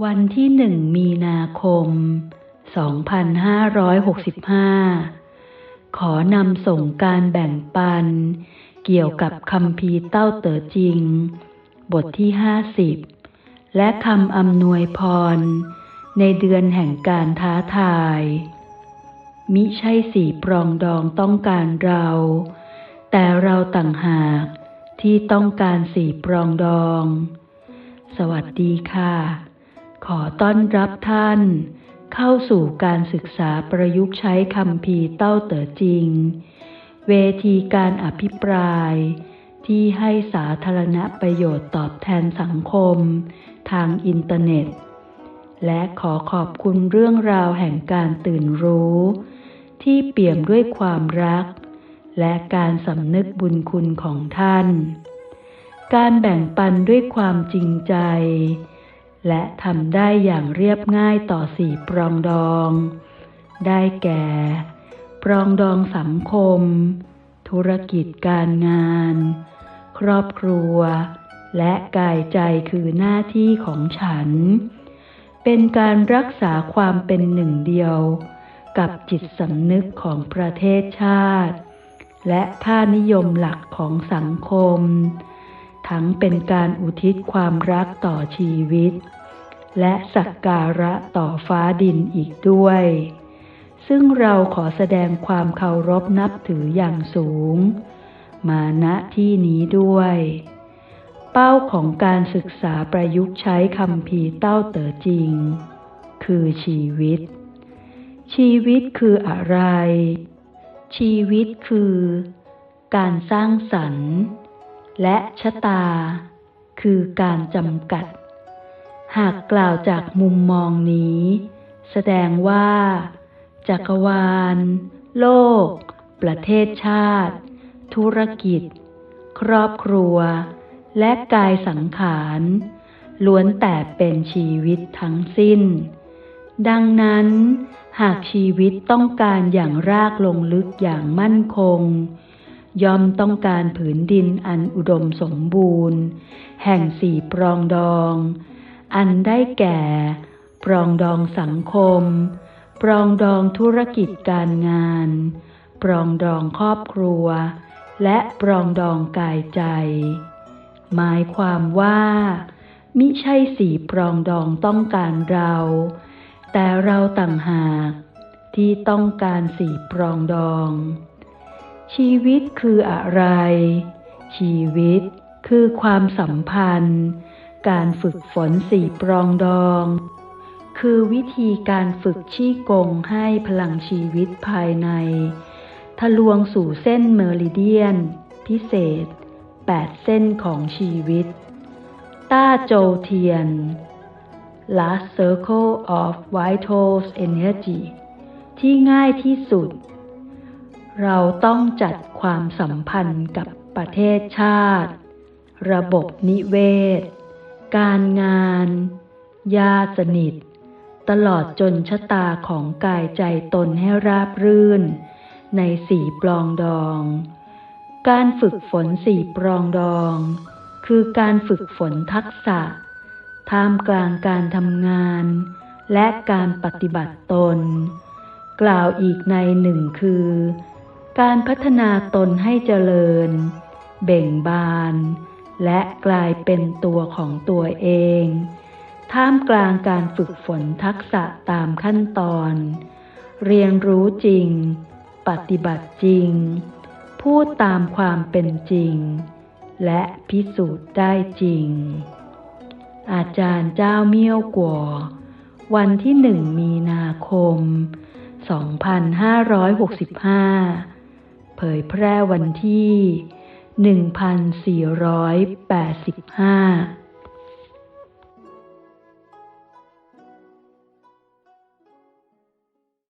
วันที่หนึ่งมีนาคม 2565 ขอนำส่งการแบ่งปัน เกี่ยวกับคำพีเต้าเต๋อจริง บทที่ 50 และคำอำนวยพร ในเดือนแห่งการท้าทาย มิใช่สีปรองดองต้องการเรา แต่เราต่างหากที่ต้องการสีปรองดอง สวัสดีค่ะ ขอต้อนรับท่าน เข้าสู่การศึกษาประยุกต์ใช้คำพีเต้าเต๋อจริง เวทีการอภิปราย ที่ให้สาธารณประโยชน์ตอบแทนสังคม ทางอินเทอร์เน็ต และขอขอบคุณเรื่องราวแห่งการตื่นรู้ ที่เปี่ยมด้วยความรัก และการสำนึกบุญคุณของท่าน การแบ่งปันด้วยความจริงใจ และทำได้อย่างเรียบง่ายต่อสี่ปรองดอง ได้แก่ ปรองดองสังคม ธุรกิจการงาน ครอบครัว และกายใจคือหน้าที่ของฉัน เป็นการรักษาความเป็นหนึ่งเดียว กับจิตสำนึกของประเทศชาติ และค่านิยมหลักของสังคม ทั้งเป็นการอุทิศความรักต่อชีวิต และสักการะต่อฟ้าดินอีกด้วย ซึ่งเราขอแสดงความเคารพนับถืออย่างสูง มาณที่นี้ด้วย เป้าของการศึกษาประยุกต์ใช้คำพีเต้าเต๋อจริง คือชีวิต ชีวิตคืออะไร ชีวิตคือการสร้างสรรค์ และชะตา คือการจำกัด หากกล่าวจากมุมมองนี้ แสดงว่า จักรวาล โลก ประเทศชาติ ธุรกิจ ครอบครัว และกายสังขารล้วนแต่เป็นชีวิตทั้งสิ้น ดังนั้น หากชีวิตต้องการอย่างรากลงลึกอย่างมั่นคง ย่อมต้องการผืนดินอันอุดมสมบูรณ์ แห่งสี่ปรองดอง อันได้แก่ ปรองดองสังคม ปรองดองธุรกิจการงาน ปรองดองครอบครัว และปรองดองกายใจ หมายความว่า มิใช่สี่ปรองดองต้องการเรา แต่เราต่างหากที่ต้องการสี่ปรองดอง ชีวิตคืออะไร ชีวิตคือความสัมพันธ์ การฝึกฝนสี่ปรองดอง คือวิธีการฝึกชี้กงให้พลังชีวิตภายใน ทะลวงสู่เส้นเมอริเดียน พิเศษ 8 เส้นของชีวิต ต้าโจเทียน Last Circle of Vital Energy ที่ง่ายที่สุด เราต้องจัดความสัมพันธ์กับประเทศชาติ ระบบนิเวศ การงานญาติสนิท ตลอดจนชะตาของกายใจตนให้ราบรื่น ในสีปลองดอง การฝึกฝนสีปรองดอง คือการฝึกฝนทักษะ ท่ามกลางการทำงาน และการปฏิบัติตน กล่าวอีกในหนึ่งคือ การพัฒนาตนให้เจริญ เบ่งบาน และกลายเป็นตัวของตัวเอง ท่ามกลางการฝึกฝนทักษะตามขั้นตอน เรียนรู้จริง ปฏิบัติจริง พูดตามความเป็นจริง และพิสูจน์ได้จริง อาจารย์เจ้าเมี่ยวกัววันที่หนึ่งมีนาคม 2565 ผยแพร่วันที่ 1485